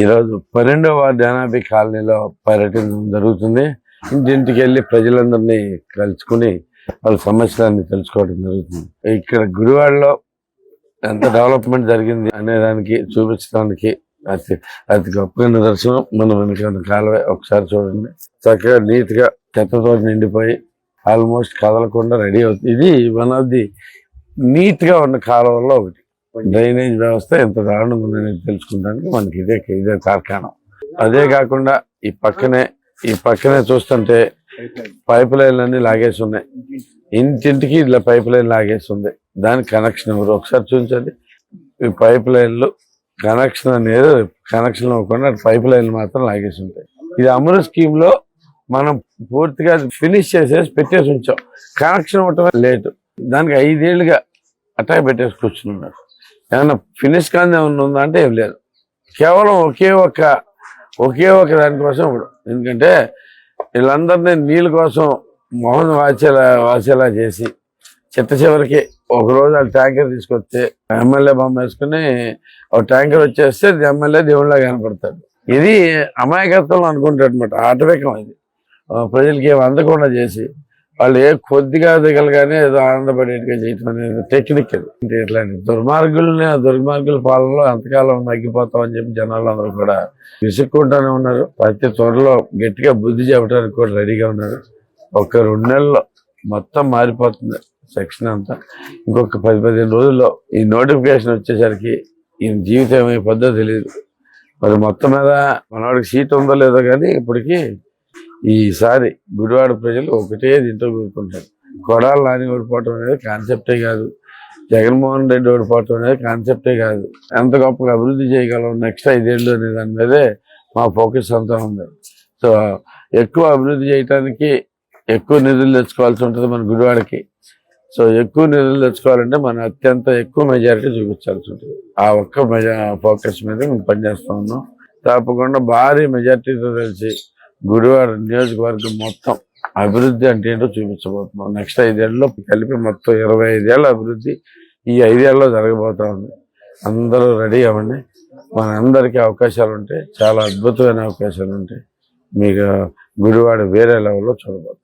ఈరోజు పన్నెండవ జ్ఞానాభి కాలనీలో పర్యటన జరుగుతుంది. ఇంటింటికి వెళ్ళి ప్రజలందరినీ కలుసుకుని వాళ్ళ సమస్యలన్నీ తెలుసుకోవడం జరుగుతుంది. ఇక్కడ గుడివాడలో ఎంత డెవలప్మెంట్ జరిగింది అనే దానికి చూపించడానికి అతి అతి గొప్ప నిదర్శనం మనం వెనుక కాలువ. ఒకసారి చూడండి. చక్కగా నీట్గా చెత్తతో నిండిపోయి ఆల్మోస్ట్ కదలకుండా రెడీ అవుతుంది. ఇది వన్ ఆఫ్ ది నీట్గా ఉన్న కాలువల్లో ఒకటి. డ్రైనేజ్ వ్యవస్థ ఎంత దారుణంగా ఉందనేది తెలుసుకోవడానికి మనకి ఇదే ఇదే తార్కాణం అదే కాకుండా ఈ పక్కనే ఈ పక్కనే చూస్తుంటే పైప్ లైన్లు అన్ని లాగేసి ఉన్నాయి. ఇంటింటికి ఇట్లా పైప్ లైన్ లాగేసి ఉంది. దానికి కనెక్షన్ ఎవరు? ఒకసారి చూపించండి. ఈ పైప్ లైన్లు కనెక్షన్ అనేది కనెక్షన్ ఇవ్వకుండా పైప్ లైన్లు మాత్రం లాగేసి ఉంటాయి. ఇది అమరు స్కీమ్లో మనం పూర్తిగా ఫినిష్ చేసేసి పెట్టేసి ఉంచాం. కనెక్షన్ ఇవ్వటమే లేటు దానికి ఐదేళ్ళుగా అటాక్ పెట్టేసి కూర్చున్నారు ఏమన్నా ఫినిష్ కానీ ఏమన్నా ఉందా అంటే ఏం లేదు. కేవలం ఒకే ఒక్క ఒకే ఒక దానికోసం ఇప్పుడు. ఎందుకంటే వీళ్ళందరినీ నీళ్ళ కోసం మొహం వాచేలా వాచేలా చేసి చిత్త చివరికి ఒక రోజు ఆ ట్యాంకర్ తీసుకొస్తే ఎమ్మెల్యే బొమ్మ వేసుకుని ఒక ట్యాంకర్ వచ్చేస్తే ఎమ్మెల్యే దేవుళ్ళ కనపడతాడు. ఇది అమాయకత్వం అనుకుంటాడు అనమాట ఆటవికం ఇది ప్రజలకి ఏమి అందకుండా చేసి వాళ్ళు ఏ కొద్దిగా దిగలుగానే ఏదో ఆనందపడేట్టుగా చేయటం అనేది టెక్నిక్ ఇది ఇట్లాంటి దుర్మార్గుల్ని ఆ దుర్మార్గుల పాలనలో ఎంతకాలం నగ్గిపోతాం అని చెప్పి జనాలు అందరూ కూడా విసుక్కుంటానే ఉన్నారు. ప్రతి త్వరలో గట్టిగా బుద్ధి చెప్పడానికి కూడా రెడీగా ఉన్నారు. ఒక రెండు నెలల్లో మొత్తం మారిపోతుంది సెక్షన్ అంతా. ఇంకొక పది పదిహేను రోజుల్లో ఈ నోటిఫికేషన్ వచ్చేసరికి ఈయన జీవితం ఏమైపోద్దో తెలియదు మరి మొత్తం మీద మనవాడికి సీట్ ఉందో లేదో కానీ ఇప్పటికి ఈసారి గుడివాడ ప్రజలు ఒకటే దీంట్లో కూరుకుంటారు కొడాలి నాని ఓడిపోవటం అనేది కాన్సెప్టే కాదు. జగన్మోహన్ రెడ్డి ఓడిపోవటం అనేది కాన్సెప్టే కాదు. ఎంత గొప్పగా అభివృద్ధి చేయగలం నెక్స్ట్ ఐదేళ్ళు అనే దాని మీదే మా ఫోకస్ అంతా ఉంది. సో ఎక్కువ అభివృద్ధి చేయడానికి ఎక్కువ నిధులు తెచ్చుకోవాల్సి ఉంటుంది మన గుడివాడకి. సో ఎక్కువ నిధులు తెచ్చుకోవాలంటే మనం అత్యంత ఎక్కువ మెజారిటీ చూపించాల్సి ఉంటుంది. ఆ ఒక్క మెజా ఫోకస్ మీద మేము పనిచేస్తూ ఉన్నాం. తప్పకుండా భారీ మెజారిటీతో కలిసి గుడివాడ నియోజకవర్గం మొత్తం అభివృద్ధి అంటే ఏంటో చూపించబోతున్నాం. నెక్స్ట్ ఐదేళ్ళలో కలిపి మొత్తం ఇరవై ఐదేళ్ళ అభివృద్ధి ఈ ఐదేళ్ళలో జరగబోతా ఉంది. అందరూ రెడీ అవ్వండి. మనందరికీ అవకాశాలు ఉంటాయి చాలా అద్భుతమైన అవకాశాలు ఉంటాయి మీకు గుడివాడ వేరే లెవెల్లో చూడబోతుంది